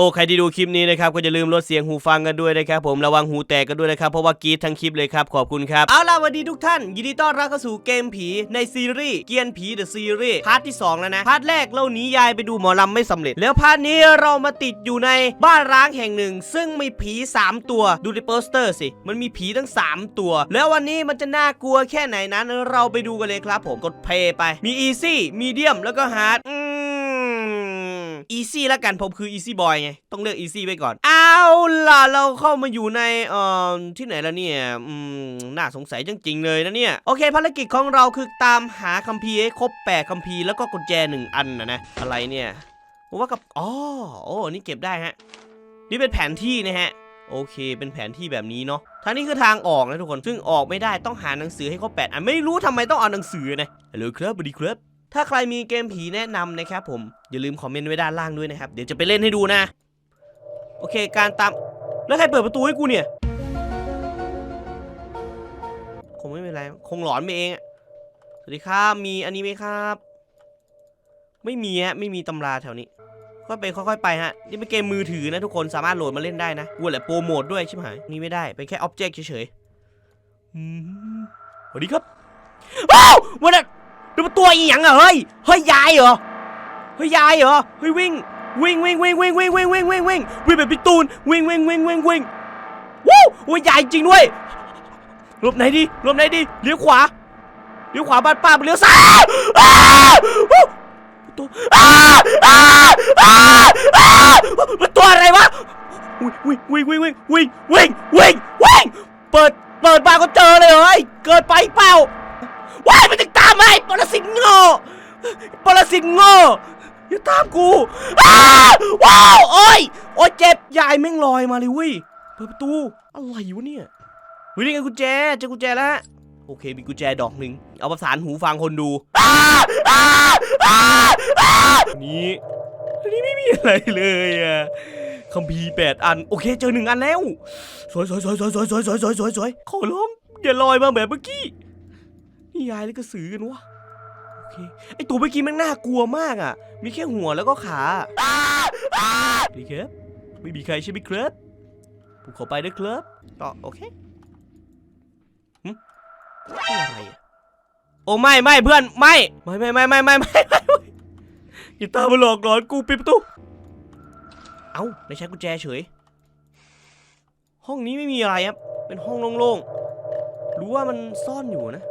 โอ้ใครที่ดูคลิปนี้นะครับก็อย่าลืมลดเสียงหูฟังกันด้วยนะครับผมระวังหูแตกกันด้วยนะครับเพราะว่ากรีดทั้งคลิปเลยครับขอบคุณครับเอาล่ะสวัสดีทุกท่าน ยินดีต้อนรับเข้าสู่เกมผีในซีรีส์เกียนผีเดอะซีรีส์พาร์ทที่สองแล้วนะพาร์ทแรกเราหนียายไปดูหมอลำไม่สำเร็จ แล้วพาร์ทนี้เรามาติดอยู่ในบ้านร้างแห่งหนึ่ง ซึ่งมีผีสามตัวดูในโปสเตอร์สิมันมีผีทั้งสามตัว แล้ววันนี้มันจะน่ากลัวแค่ไหนนั้น เราไปดูกันเลยครับผมกดเพย์ไปมีอีซี่มีเดียมแล้วก็ฮาร์ดอืม อีซี่ล้วกันผมคืออีซี่บอยไง ต้องเลือกอีซี่ไว้ก่อน เอาล่ะเราเข้ามาอยู่ในเอ่อที่ไหนแล้วเนี่ยอืมน่าสงสัยจริงๆเลยนะเนี่ย โอเค ภารกิจของเราคือตามหาคัมภีร์ให้ครบแปดคัมภีร์แล้วก็กุญแจหนึ่งอันนะนะอะไรเนี่ยผมว่ากับอ๋อโอ้นี่เก็บได้ฮะนี่เป็นแผนที่นะฮะโอเค เป็นแผนที่แบบนี้เนาะ ทางนี้คือทางออกนะทุกคน ซึ่งออกไม่ได้ต้องหาหนังสือให้ครบแปดอันไม่รู้ทำไมต้องเอาหนังสือนะฮัลโหลครับสวัสดีครับ ถ้าใครมีเกมผีแนะนำนะครับผม อย่าลืมคอมเมนต์ไว้ด้านล่างด้วยนะครับ เดี๋ยวจะไปเล่นให้ดูนะ โอเค การตาม แล้วใครเปิดประตูให้กูเนี่ย คงไม่เป็นไร คงหลอนไปเองสวัสดีครับ มีอันนี้ไหมครับ ไม่มีฮะ ไม่มีตำราแถวนี้ ค่อยไปค่อยๆไปฮะ นี่เป็นเกมมือถือนะทุกคน สามารถโหลดมาเล่นได้นะกูแหละโปรโมทด้วยใช่ไหมนี่ไม่ได้ เป็นแค่อ็อบเจกต์เฉยๆสวัสดีครับ ว้าววันนั้ ดูเป็นตัวอีหยังอะเฮ้ย เฮ้ยยายเหรอ เฮ้ยยายเหรอ เฮ้ยวิ่ง วิ่งวิ่งวิ่งวิ่งวิ่งวิ่งวิ่งวิ่งวิ่งวิ่งแบบพี่ตูน วิ่งวิ่งวิ่งวิ่งวิ่งวู้โอ้ยยายจริงด้วยหลบไหนดีหลบไหนดีเลี้ยวขวา เลี้ยวขวาบ้านป้าไปเลี้ยวซ้ายตัวอ้าวอ้าวอ้าวอ้าวมันตัวอะไรวะ วิ่งวิ่งวิ่งวิ่งวิ่งวิ่งวิ่งวิ่งเปิด เปิดมาก็เจอเลยเฮ้ย เกิดไปเปล่า ว้ายมันจะตามมาไอ้ปรสิตโง่ปรสิตโง่อย่าตามกูอ้าวว้าวโอ้ยโอ้ยเจ็บยายแม่งลอยมาเลยเว้ยเปิดประตูอะไรวะเนี่ยเฮ้ยนี่ไงกุญแจเจอกุญแจแล้วโอเคมีกุญแจดอกหนึ่งเอาประสานหูฟังคนดูนี่นนี้ไม่มีอะไรเลยอะคัมภีร์แปดอัน โอเคเจอหนึ่งอันแล้ว สวยสวยสวยสวยสวยสวยสวยสวยสวยขอร้องอย่าลอยมาแบบเมื่อกี้ี่ยายเลยก็ะสือกันวะโอเคไอตัวเมื่อกี้มันน่ากลัวมากอะ มีแค่หัวแล้วก็ขาดีครับไม่มีใครใช่ไหมครับผมขอไปนะครับต่อโอเคหึอะไรอะโอ้ไม่ไม่เพื่อนไม่ไม่ไม่ไม่ไม่ไม่อย่าตามมาหลอกหลอนกูปิดประตูเอ้าไม่ใช้กุญแจเฉย ห้องนี้ไม่มีอะไรครับ เป็นห้องโล่งๆ รู้ว่ามันซ่อนอยู่นะ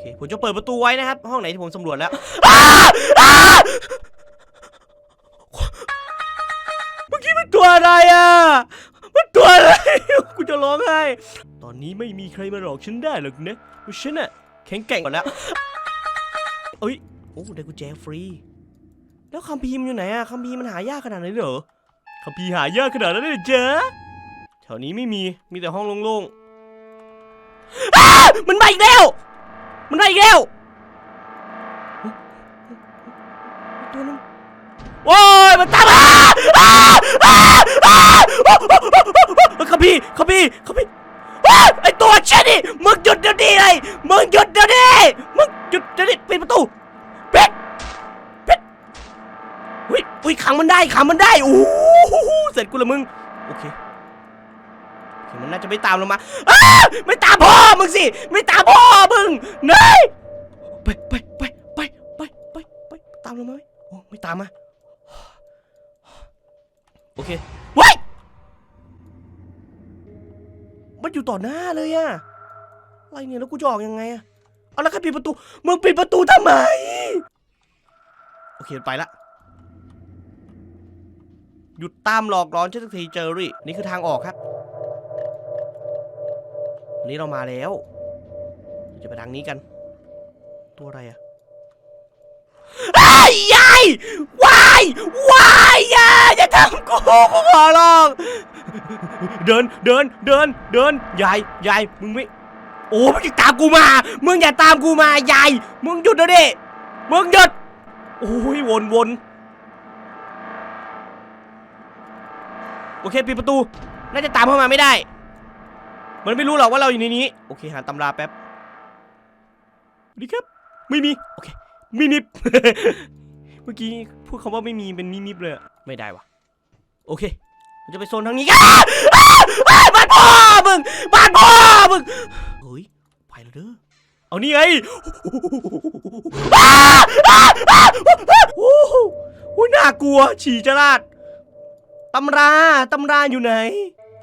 เค ผมจะเปิดประตูไว้นะครับ ห้องไหนที่ผมสำรวจแล้วอ้าอ้าเมื่อกี้มันตัวอะไรอะ มันตัวอะไร กูจะร้องไห้ ตอนนี้ไม่มีใครมาหลอกฉันได้หรอกนะเพราะฉันอะแข็งแกร่งกว่าแล้วเอ้ย โอ้ได้กุญแจฟรี แล้วคัมภีร์มันอยู่ไหนอะคัมภีร์มันหายากขนาดนั้นเหรอคัมภีร์หายากขนาดนั้นเลยเหรอจ๊ะแถวนี้ไม่มี มีแต่ห้องโล่งๆอ้ามันมาอีกแล้ว มันมาอีกแล้วตัวนั้นโอ้ยมันตามมาอ้าอ้าอ้าคัมภีร์คัมภีร์คัมภีร์อ้าไอตัวเชนนี่มึงหยุดเดี๋ยวนี้เลยมึงหยุดเดี๋ยวนี้มึงหยุดเดี๋ยวนี้ปิดประตูปิดปิดอุ้ยอุ้ยขังมันได้ขังมันได้โอ้โหเสร็จกูละมึงโอเค มันน่าจะไม่ตามเรามาอ้าไม่ตามพ่อมึงสิ ไม่ตามพ่อมึงเนยไปไปไปไปไปไปไปตามเรามาไหมโอ้ไม่ตามมาโอเคเว้ยมันอยู่ต่อหน้าเลยอะอะไรเนี่ยแล้วกูจะออกยังไงอะเอาแล้วใครปิดประตู มึงปิดประตูทำไม โอเคไปละ หยุดตามหลอกหลอนฉันสักทีเจอรี่ นี่คือทางออกครับ วันนี้เรามาแล้ว จะไปทางนี้กัน ตัวอะไรอะไอ้ยายวายวายอยาอย่าทำกูกูขอร้องเดินเดินเดินเดินยายยายมึงไม่โอ้มึงอย่าตามกูมา มึงอย่าตามกูมายายมึงหยุดเดี๋ยวดิมึงหยุดโอ้ยวนวนโอเคปิดประตู น่าจะตามเข้ามาไม่ได้ มันไม่รู้หรอกว่าเราอยู่ในนี้ โอเค หาตำราแป๊บดีครับ ไม่มี โอเคมีมิบเมื่อกี้พูดคำว่าไม่มีเป็นมิมิบเลย ไม่ได้วะโอเคเราจะไปโซนทางนี้กันบ้านพ่อมึงบ้านพ่อมึง เฮ้ย ไปแล้วเด้อ เอานี่ไงโอ้โหน่ากลัว ฉี่จราดตำรา ตำราอยู่ไหน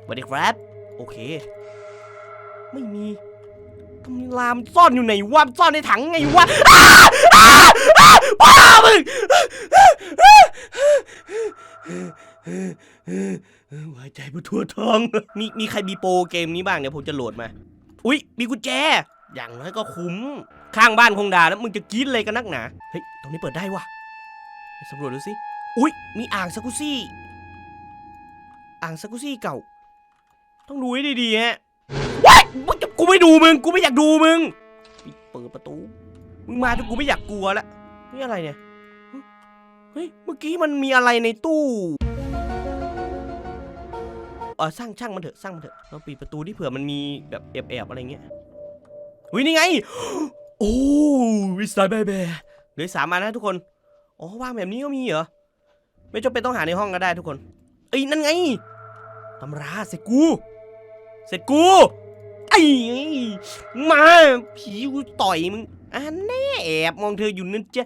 สวัสดีครับ โอเค ไม่มีตำรามนซ่อนอยู่ไหนวะมันซ่อนในถังไงวะอ้าอ้าอ้าพ่อมึงหัวใจมันทั่วท้อง มีมีใครมีโปรเกมนี้บ้างเดี๋ยวผมจะโหลดมา อุ๊ยมีกุญแจ อย่างน้อยก็คุ้ม ข้างบ้านคงด่าแล้วมึงจะกรีดเลยกันนักหนา เฮ้ย ตรงนี้เปิดได้วะไปสำรวจดูสิ อุ๊ยมีอ่างซักุซี่ อ่างซักุซี่เก่า ต้องดูให้ดีๆฮะ ว้ายมึงจะกูไม่ดูมึง กูไม่อยากดูมึงปิดเปิดประตู มึงมาจนกูไม่อยากกลัวละนี่อะไรเนี่ย เฮ้ย เมื่อกี้มันมีอะไรในตู้เออสร้างช่างมันเถอะสร้างมันเถอะเราปิดประตูที่เผื่อมันมีแบบแอบๆอะไรเงี้ยวินี่ไง โอ้วิสไตเบเบเหลือสามอันนะทุกคนอ๋อว่างแบบนี้ก็มีเหรอไม่จำเป็นต้องหาในห้องก็ได้ทุกคนเอ้ยนั่นไงตำราเสร็จกู เสร็จกู อ้มาผีกูต่อยมึงอันแน่แอบมองเธออยู่นั่นจ้า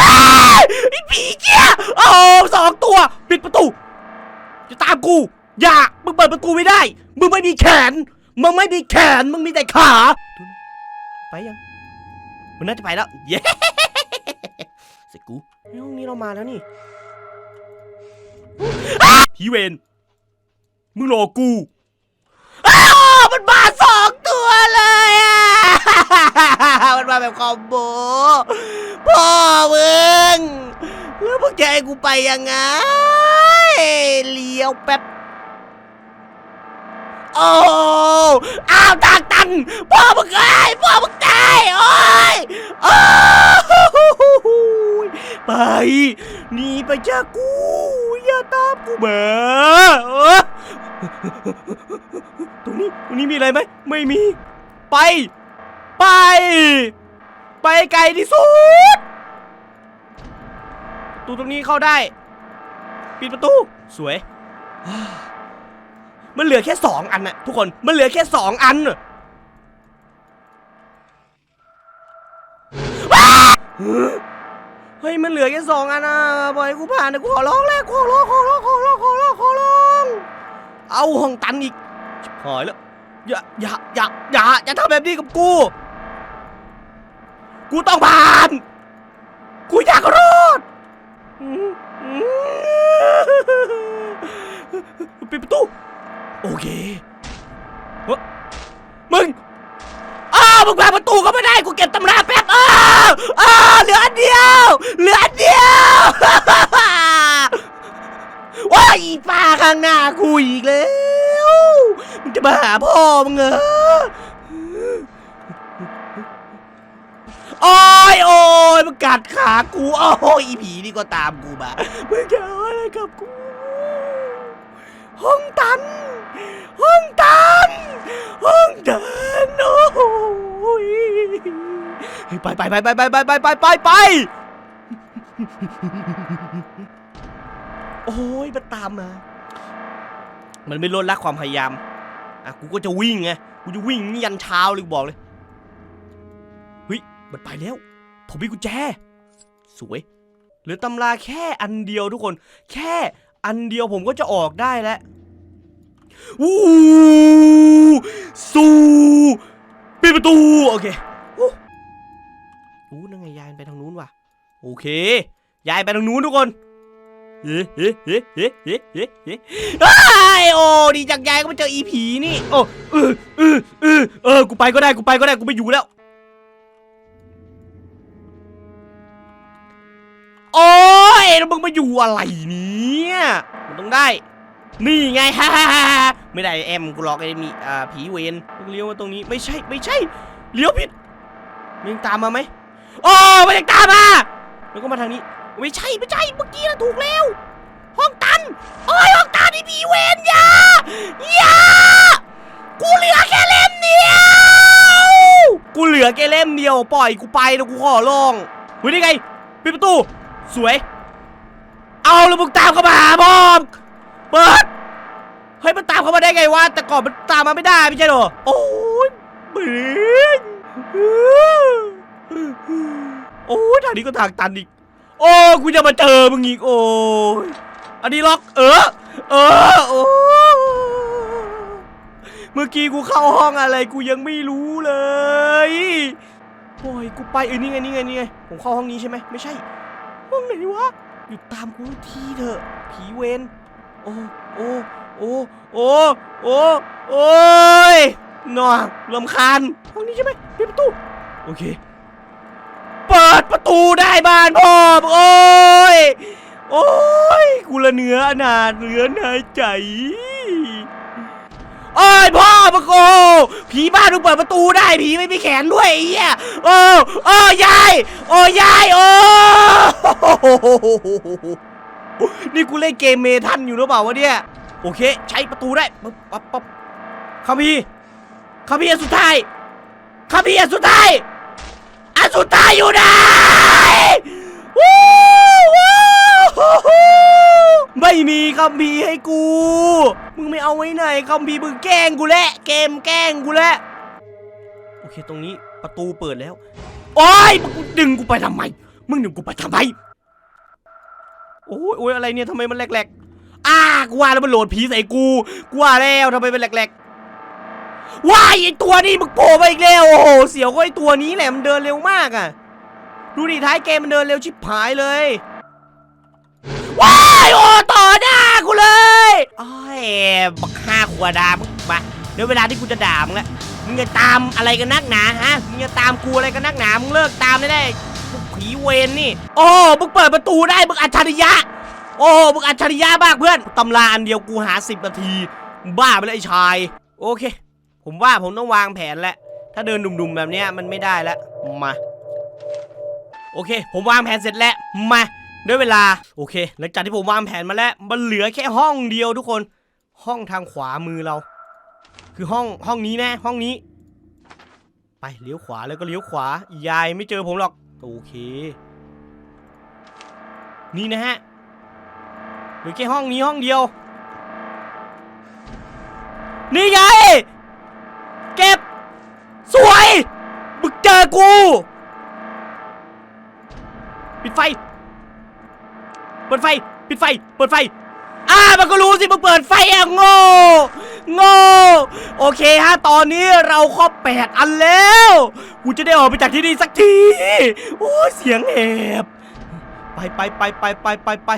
อ้ายไอ้ผีเจ้าโอ้สองตัวปิดประตู จะตามกู อย่ามึงเปิดประตูไม่ได้ มึงไม่มีแขน มึงไม่มีแขน มึงมีแต่ขาไปยังมันน่าจะไปแล้ว เย้สกูห้องนี้เรามาแล้วนี่ผีเวนมึงรอกูอ้าว มันมาสองตัวเลยอะ มันมาแบบคอมโบ พ่อมึงแล้วพวกแกให้กูไปยังไง เลี้ยวแป๊บ โอ้อ้าวทางตัน พ่อมึงไอ้ยพ่อมึงตายโอ้ยโอ้ยไปหนีไปจากกู อย่าตามกูมาเออ ตรงนี้ตรงนี้มีอะไรไหมไม่มี ไป ไป ไปไกลที่สุดตูตรงนี้เข้าได้ ปิดประตูสวย มันเหลือแค่สองอันนะทุกคนมันเหลือแค่สองอันเฮ้ยมันเหลือแค่สองอันน่ะปล่อยกูผ่านนะกูขอร้องแล้วขอร้องขอร้องขอร้องขอร้อง เอาห้องตันอีกหายแล้ว อย่า อย่า อย่า อย่า อย่าทำแบบนี้กับกู กูต้องผ่าน กูอยากรอดปิดประตู โอเคเฮ้มึงอ้าวมึงมาประตูก็ไม่ได้ กูเก็บตำราแป๊บอ้าวอ้าวเหลืออันเดียว เหลืออัน ป้าข้างหน้ากูอีกแล้วมึงจะมาหาพ่อมึงเหรอโอ้ยโอ้ยมันกัดขากูโอ้ยอีผีนี่ก็ตามกูมามึงจะเอาอะไรกับกู ห้องตัน ห้องตัน ห้องตันโอ้ยไปไปไปไปไปไปไปไปไปไป โอ้ยมันตามมา มันไม่ลดละความพยายาม อะกูก็จะวิ่งไง กูจะวิ่งยันเช้าเลยบอกเลยเฮ้ยมันไปแล้ว ผมมีกุญแจ สวย เหลือตำราแค่อันเดียวทุกคน แค่อันเดียวผมก็จะออกได้แล้ววู้สู้ปิดประตู โอเคอู้อู้นั่งไงยายไปทางนู้นว่ะ โอเค ยายไปทางนู้นทุกคน เฮ้เฮ้เฮ้เฮ้เฮ้เฮ้เฮ้ไอ้ยโอ้ดีจังยายก็มาเจออีผีนี่ โอ้เออเออเออเออกูไปก็ได้กูไปก็ได้กูไม่อยู่แล้ว โอ้ยแล้วมึงมาอยู่อะไรเนี่ยมันต้องได้ นี่ไงฮ่าฮ่าฮ่าฮ่าไม่ได้แอมกูหลอกไอ้มีอ่าผีเวนเลี้ยวมาตรงนี้ไม่ใช่ไม่ใช่เลี้ยวผิดมึงตามมาไหมโอ้มันยังตามมาแล้วก็มาทางนี้ ไม่ใช่ไม่ใช่เมื่อกี้นะถูกแล้ว ห้องตันโอ้ยห้องตันนี่ผีเวนยายากูเหลือแค่เล่มเดียว กูเหลือแค่เล่มเดียว ปล่อยกูไปนะกูขอร้องเฮ้ยนี่ไงปิดประตู สวย เอาแล้วมึงตามเข้ามาหาพ่อมเปิดเฮ้ยมันตามเข้ามาได้ไงวะแต่ก่อนมันตามมาไม่ได้ไม่ใช่เหรอโอ้ยเบื่อโอ้ยทางนี้ก็ทางตันอีก โอ้กูจะมาเจอมึงอีกโอ้ยอันนี้ล็อกเออเออโอ้เมื่อกี้กูเข้าห้องอะไรกูยังไม่รู้เลยโอ้ยกูไปเออนี่ไงนี่ไงนี่ไงผมเข้าห้องนี้ใช่ไหมไม่ใช่ ห้องไหนวะหยุดตามกูทีเถอะ ผีเวนโอ้โอ้โอ้โอ้โอ้โอ้ยน่าลำคาญห้องนี้ใช่ไหมปิดประตูโอเค ดประตูได้บ้านพ่อโอ้ย โอ้ย กูละเนื้ออนาถเหนือหายใจโอ้ยพ่อมึงโอ้ผีบ้านมึงเปิดประตูได้ผีไม่มีแขนด้วยไอ้เหี้ยโอ้โอ้ยาย โอ้ยายโอ้นี่กูเล่นเกมเมทันอยู่หรือเปล่าวะเนี่ย โอเค ใช้ประตูได้ปั๊บปั๊บปั๊บคาพีคาพีอันสุดท้ายคาพีอันสุดท้าย อันสุดท้ายอยู่ไหนวู้วู้ไม่มีคัมภีร์ให้กู มึงไม่เอาไว้ไหนคัมภีร์มึงแกล้งกูแหละเกมแกล้งกูแหละโอเคตรงนี้ประตูเปิดแล้ว โอ้ยมึงดึงกูไปทำไม มึงดึงกูไปทำไม โอ้ยโอ้ยอะไรเนี่ยทำไมมันแหลกๆอ้ากูว่าแล้วมันโหลดผีใส่กู กูว่าแล้วทำไมมันแหลกๆ ว้ายไอตัวนี้มึงโผล่มาอีกแล้วโอ้โหเสียวก็ไอตัวนี้แหละมันเดินเร็วมากอะ ดูดิท้ายเกมมันเดินเร็วชิบหายเลยว้ายโอ้ต่อหน้ากูเลยโอ้ยบักห้าขวดด่ามึงมาเดี๋ยวเวลาที่กูจะด่ามึงล้วมึงจะตามอะไรกันนักหนาฮะมึงจะตามกูอะไรกันนักหนามึงเลิกตามได้ได้พวกผีเวรนี่ โอ้มึงเปิดประตูได้มึงอัจฉริยะ โอ้มึงอัจฉริยะมากเพื่อนตำราอันเดียวกูหาสิบนาที บ้าไปเลยไอ้ชาย โอเค ผมว่าผมต้องวางแผนแล้วถ้าเดินดุ่มๆแบบนี้มันไม่ได้แล้วมาโอเค ผมวางแผนเสร็จแล้วมาด้วยเวลาโอเค หลังจากที่ผมวางแผนมาแล้ว มันเหลือแค่ห้องเดียวทุกคน ห้องทางขวามือเรา คือห้องห้องนี้แน่ห้องนี้ ไปเลี้ยวขวาแล้วก็เลี้ยวขวายายไม่เจอผมหรอกโอเค นี่นะฮะเหลือแค่ห้องนี้ห้องเดียว นี่ไงเก็บ สวยมึงเจอกู ปิดไฟ เปิดไฟ ปิดไฟ เปิดไฟ อ่า มันก็รู้สิ มึงเปิดไฟอะโง่ โง่ โอเคฮะ ตอนนี้เราครบแปดอันแล้ว กูจะได้ออกไปจากที่นี่สักที โอ้ยเสียงแหบไปไปไปไปไปไปไป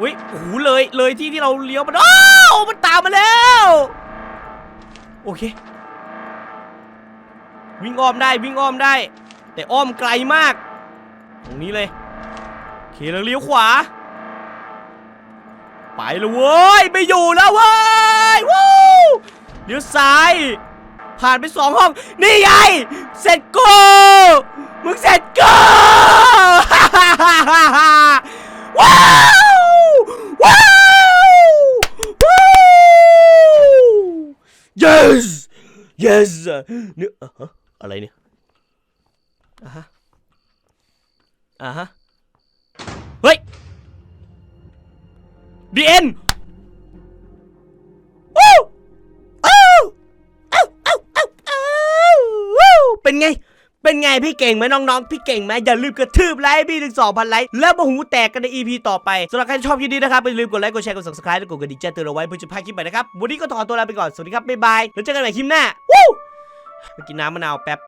อุ้ยโอ้โหเลยเลยที่ที่เราเลี้ยวมันโอ้มันตามมาแล้ว โอเค วิ่งอ้อมได้วิ่งอ้อมได้ แต่อ้อมไกลมาก ตรงนี้เลยโอเคเราเลี้ยวขวา ไปเลยเว้ยไม่อยู่แล้วเว้ยวู้เลี้ยวซ้าย ผ่านไปสองห้อง นี่ไง เสร็จกูมึงเสร็จกูว้าวว้าวว้าว yes yes เนี่ยอะฮะ อะไรเนี่ยอะฮะอะฮะ เฮ้ย The end วู้อ้าวอ้าวอ้าวอ้าวอ้าววู้เป็นไง เป็นไงพี่เก่งไหมน้องๆ พี่เก่งไหมอย่าลืมกระทืบไลค์พี่ถึง2,000ไลค์แล้วมาหูแตกกันใน EP ต่อไปสำหรับใครที่ชอบคลิปนี้นะครับอย่าลืมกดไลค์กดแชร์กด subscribe และกดกระดิ่งแจ้งเตือนเอาไว้เพื่อจะพลาดคลิปใหม่นะครับวันนี้ก็ขอตัวลาไปก่อนสวัสดีครับบ๊ายบายแล้วเจอกันใหม่คลิปหน้าวู้ ไปกินน้ำมะนาวแป๊บ